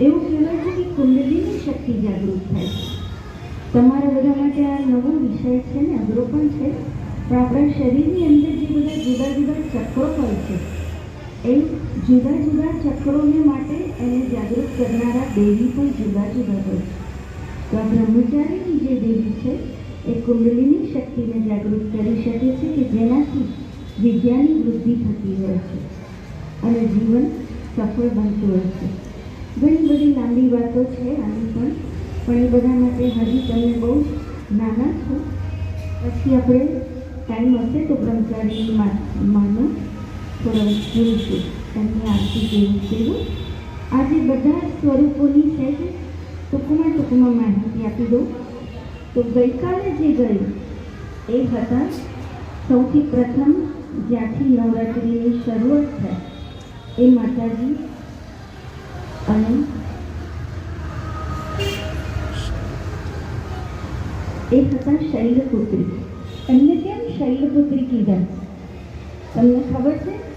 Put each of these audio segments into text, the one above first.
એવું કહેવાય છે કે કુંડલીની શક્તિ જાગૃત થાય તમારા બધા માટે આ નવો વિષય છે ને, અઘરો પણ છે, પણ આપણા શરીરની અંદર જે બધા જુદા જુદા ચક્રો હોય છે, એ જુદા જુદા ચક્રોને માટે એને જાગૃત કરનારા દેવી પણ જુદા જુદા હોય છે. તો આ બ્રહ્મચારીની જે દેવી છે, એ કુંડલીની શક્તિને જાગૃત કરી શકે છે કે જેનાથી વિદ્યાની વૃદ્ધિ થતી હોય છે અને જીવન સફળ બનતું હોય છે. ઘણી બધી લાંબી વાતો છે આની પણ પણ એ બધા માટે હજી તમે બહુ નાના છો. પછી આપણે ટાઈમ હશે તો બ્રહ્મચારી માનો થોડો જોઈશું તમને આરતી કેવું કેવું આજે બધા સ્વરૂપોની છે ટૂંકમાં ટૂંકમાં માહિતી આપી દઉં. તો ગઈકાલે જે ગયું, એ હતા સૌથી પ્રથમ જ્યાંથી નવરાત્રિની શરૂઆત થાય, એ માતાજી અને એ હતા શૈલપુત્રી. એમને કેમ શૈલપુત્રી કીધા? તમને ખબર છે?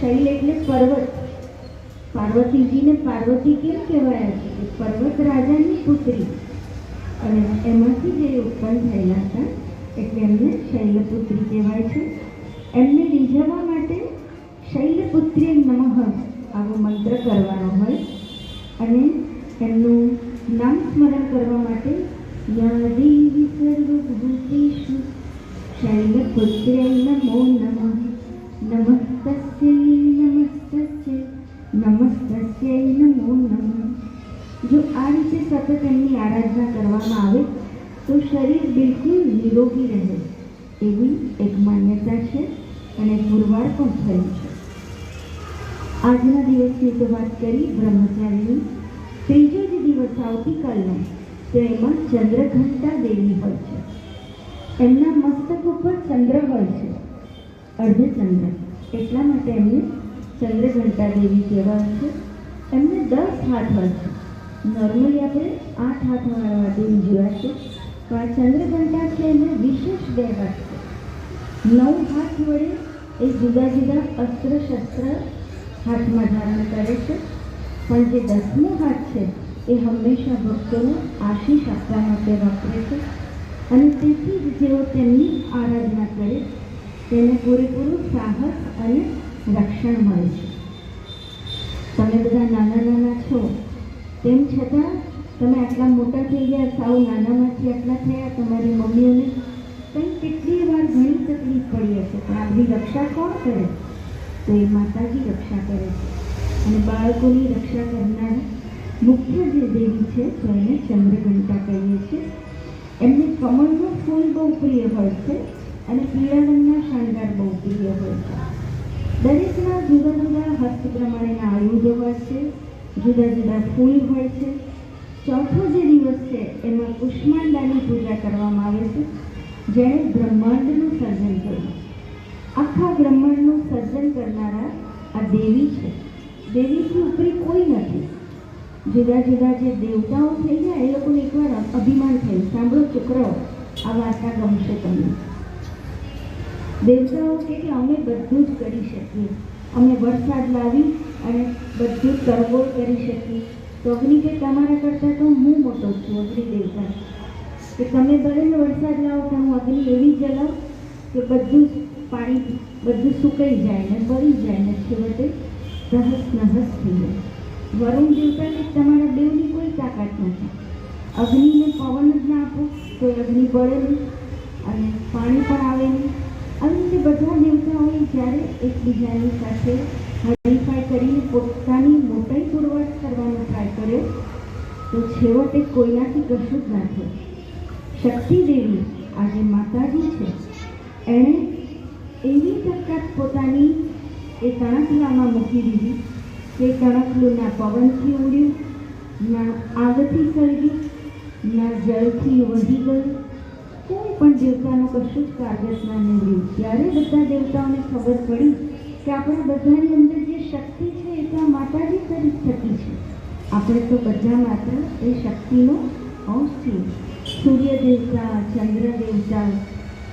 શૈલ એટલે પર્વત. પાર્વતીજીને પાર્વતી કેમ કહેવાય છે? પર્વત રાજાની પુત્રી. અને એમાંથી જે ઉત્પન્ન થયેલા હતા, એટલે એમને શૈલપુત્રી કહેવાય છે. એમને રીઝવવા માટે શૈલપુત્રી નમઃ આવો મંત્ર કરવાનો હોય. અને એમનું નામ સ્મરણ કરવા માટે યા દેવી સર્વભૂતેષુ શૈલપુત્ર્ય નમો નમઃ. નમસ્તસ્યૈ નમસ્તસ્યૈ નમસ્તસ્યૈ, નમો નમઃ. જો આ રીતે સતત એમની આરાધના કરવામાં આવે, તો શરીર બિલકુલ નિરોગી રહે. એવી એક માન્યતા છે અને પુરવાર પણ છે આજના દિવસની તો વાત કરી બ્રહ્મચારીની. ત્રીજો જે દિવસ આવતીકાલનો તો એમાં ચંદ્રઘંટા દેવી હોય છે. એમના મસ્તક ઉપર ચંદ્ર હોય છે. અર્ધચંદ્ર. એટલા માટે એમને ચંદ્રઘંટા દેવી કહેવાય છે. એમને દસ હાથ હોય છે. નોર્મલી આપણે આઠ હાથવાળા દેવી જોયા છે. તો આ ચંદ્રઘંટા છે એમને વિશેષ બે હાથ છે. નવ હાથ વડે એ જુદા જુદા અસ્ત્ર શસ્ત્ર હાથમાં ધારણ કરે છે. પણ જે દસમો હાથ છે, એ હંમેશા ભક્તોને આશીષ આપવા માટે વાપરે છે. અને તેથી જ જેઓ તેમની આરાધના કરે, તેને પૂરેપૂરું સાહસ અને રક્ષણ મળે છે. તમે બધા નાના નાના છો. તેમ છતાં, તમે આટલા મોટા થઈ ગયા, સાવ નાનામાંથી આટલા થયા, તમારી મમ્મીઓને કંઈ કેટલી વાર ઘણી તકલીફ પડી હશે, પણ આપણી રક્ષા કોણ કરે? તો એ માતાજી રક્ષા કરે છે. અને બાળકોની રક્ષા કરનાર મુખ્ય જે દેવી છે, તો એને ચંદ્રઘંટા કહીએ છીએ. એમને કમળનું ફૂલ બહુ પ્રિય હોય છે અને પીળા રંગના શણગાર બહુ પ્રિય હોય છે. દરેકના જુદા જુદા હસ્ત પ્રમાણેના આયુધો હોય છે, જુદા જુદા ફૂલ હોય છે. ચોથો જે દિવસ છે, એમાં કુષ્માંડાની પૂજા કરવામાં આવે છે, જેણે બ્રહ્માંડનું સર્જન કર્યું. આખા બ્રહ્માંડનું સર્જન કરનારા આ દેવી છે. દેવીથી ઉપરી કોઈ નથી. જુદા જુદા જે દેવતાઓ થઈ ગયા, એ લોકોને એકવાર અભિમાન થયું. સાંભળો ચુકરો, આ વાર્તા ગમશે તમને. દેવતાઓ કે અમે બધું જ કરી શકીએ. અમે વરસાદ લાવી અને બધું તરબોળ કરી શકીએ. તો અગ્નિ કે તમારા કરતાં તો હું મોટો છું, અગ્નિ દેવતા. કે તમે ભલે વરસાદ લાવો તો હું અગ્નિ એવી જલાવ કે બધું જ પાણી બધું સુકાઈ જાય ને બળી જાય ને છેવટે રહસ નહસ થઈ જાય. વરુણ દેવતાને તમારા દેવની કોઈ તાકાત નથી. અગ્નિને પવન જ ના આપો તો અગ્નિ બળે નહીં અને પાણી પણ આવે નહીં. આવી રીતે બધા દેવતાઓએ જ્યારે એકબીજાની સાથે હરીફાઈ કરીને પોતાની મોટાઈ પુરવઠ કરવાનો ટ્રાય કર્યો, તો છેવટે કોઈનાથી કશું જ ના થયું. શક્તિ દેવી આજે માતાજી છે. એણે એ તણકલામાં મૂકી દીધી. કે તણખલું ના પવનથી ઉડ્યું, ના આગથી સળગ્યું ના જળથી વધી ગયું. કોઈ પણ દેવતાનું કશું જ કાર્ય ના નીવડ્યું ત્યારે બધા દેવતાઓને ખબર પડી કે આપણા બધાની અંદર જે શક્તિ છે એ તો આ માતાજી કરી થતી છે. આપણે તો બધા માત્ર એ શક્તિનો અંશ છીએ. સૂર્ય દેવતા ચંદ્ર દેવતા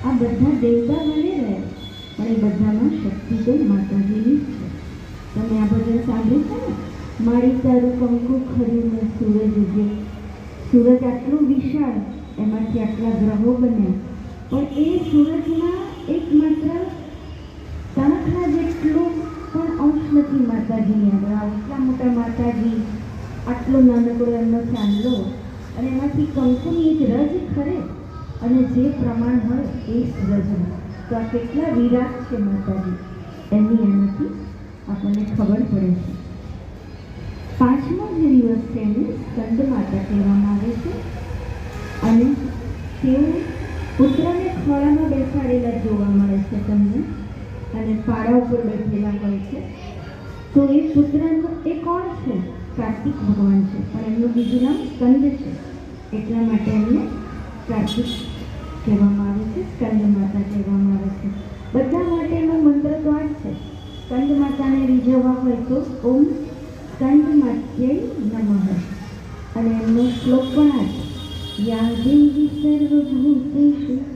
આ બધા દેવતા બની રહ્યા એ બધામાં શક્તિ તો માતાજીની છે. તમે આ ભજન સાંભળ્યું છે ને? મારી તારું કંકુ ખરું ને સૂરજ ઉગે. સૂરજ આટલું વિશાળ, એમાંથી આટલા ગ્રહો બન્યા પણ એ સૂરજમાં એકમાત્ર તણખના જેટલું પણ અંશ નથી માતાજીની આગળ. આટલા મોટા માતાજી, આટલો નાનકડો એમનો ચાંદલો અને એમાંથી કંકુની એક રજ ખરે. અને જે પ્રમાણ હોય એ જ આ કેટલા વિરાટ છે માતાજી? એની એનાથી આપણને ખબર પડે છે. પાંચમો જે દિવસ છે એને સ્કંદ માતા કહેવામાં આવે છે. અને તેઓ પુત્રને ખોળામાં બેસાડેલા જોવા મળે છે તમને. અને પાડા ઉપર બેઠેલા હોય છે. તો એ પુત્રનો એ કોણ છે? કાર્તિક ભગવાન છે. પણ એમનું બીજું નામ સ્કંદ છે. એટલા માટે એમને કાર્તિક કહેવામાં આવે છે, સ્કંદ માતા કહેવામાં છે. બધા માટેનો મંત્ર તો આ જ છે. કંદ માતાને રીઝવવા હોય તો ઓમ કંદ માત્યય નમઃ. અને એમનો શ્લોક પણ આ છે. યાદિ સર્વભૂતેષુ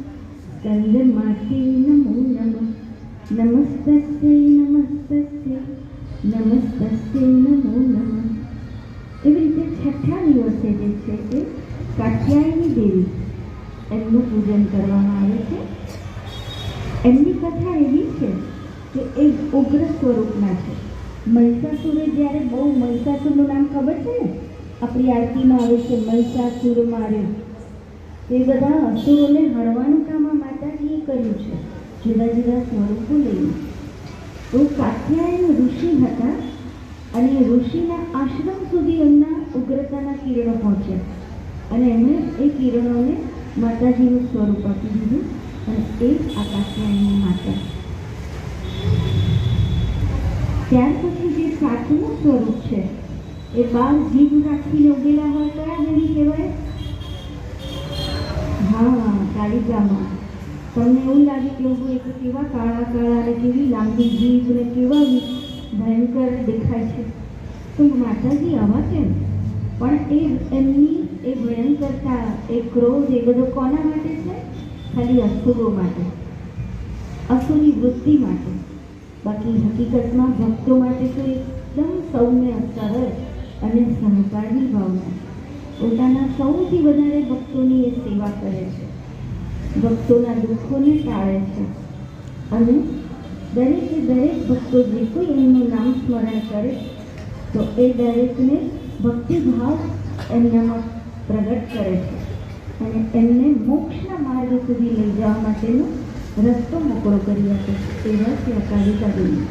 એમની કથા એવી છે કે એ ઉગ્ર સ્વરૂપના છે. મહિષાસુરે જ્યારે બહુ મહિષાસુરનું નામ ખબર છે ને? આપણી આરતીમાં આવે છે મહિષાસુર માર્યો એ બધા અસુરોને હણવાનું કામ આ માતાજીએ કર્યું છે. જુદા જુદા સ્વરૂપો લઈને. તો કાત્યાયન ઋષિ હતા અને ઋષિના આશ્રમ સુધી એમના ઉગ્રતાના કિરણો પહોંચ્યા. અને એમણે એ કિરણોને માતાજીનું સ્વરૂપ આપી દીધું. અને એ જ આ કાત્યાયની માતા ત્યાર પછી જે સાતમું સ્વરૂપ છે, એ બાર જીભ રાખીને ઉગેલા હોય કયા દેવી કહેવાય? હા કાલિકામાં તમને એવું લાગે કે ઓહો એક કેવા કાળા કાળા અને કેવી લાંબી જીભ ને કેવા ભયંકર દેખાય છે. તો માતાજી આવા કેમ? પણ એ એમની એ ભયંકરતા, એ ક્રોધ એ બધો કોના માટે છે? ખાલી અસુરો માટે અસુરી વૃત્તિ માટે. બાકી હકીકતમાં ભક્તો માટે તો એકદમ સૌમ્ય સરળ અને સહકારની ભાવના પોતાના સૌથી વધારે ભક્તોની એ સેવા કરે છે. ભક્તોના દુઃખોને ટાળે છે. અને દરેકે દરેક ભક્તો જે કોઈ એમનું નામ સ્મરણ કરે, તો એ દરેકને ભક્તિભાવ એમનામાં પ્રગટ કરે છે. અને એમને મોક્ષના માર્ગ સુધી લઈ જવા માટેનો રસ્તો મોકળો કરી આપે છે એવા છે આ દેવી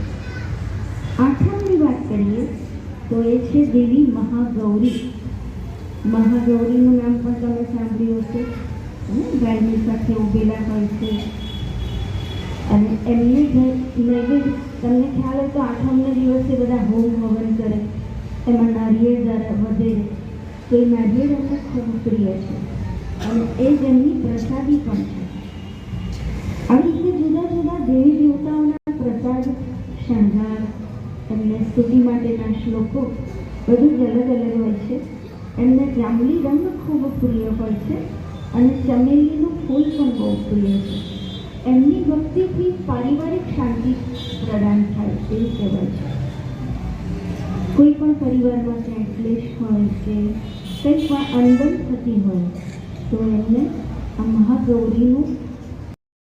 આઠમની વાત કરીએ તો એ છે દેવી મહાગૌરી. મહાગૌરીનું નામ પણ તમે સાંભળ્યું હશે. ગાયની સાથે ઉભેલા હોય છે. અને એમને જે નૈવેદ્ય, તમને ખ્યાલ હોય તો આઠમના દિવસે બધા હોમ હવન કરે. એમાં નારિયેળ વધે. તો એ નારિયેળ અમને ખૂબ પ્રિય છે. અને એ જ પ્રસાદી પણ છે. આવી રીતે જુદા જુદા દેવી દેવતાઓના પ્રસાદ, શણગાર, એમને સ્તુતિ માટેના શ્લોકો બધું જ અલગ અલગ હોય છે. એમને જાંબલી રંગ ખૂબ પ્રિય હોય છે અને ચમેલીનું ફૂલ પણ બહુ પ્રિય છે. એમની ભક્તિથી પારિવારિક શાંતિ પ્રદાન થાય એવું કહેવાય છે. કોઈ પણ પરિવારમાં ક્યાંક ક્લેશ હોય કે કંઈ પણ અનબન થતી હોય તો એમને આ મહાગૌરીનું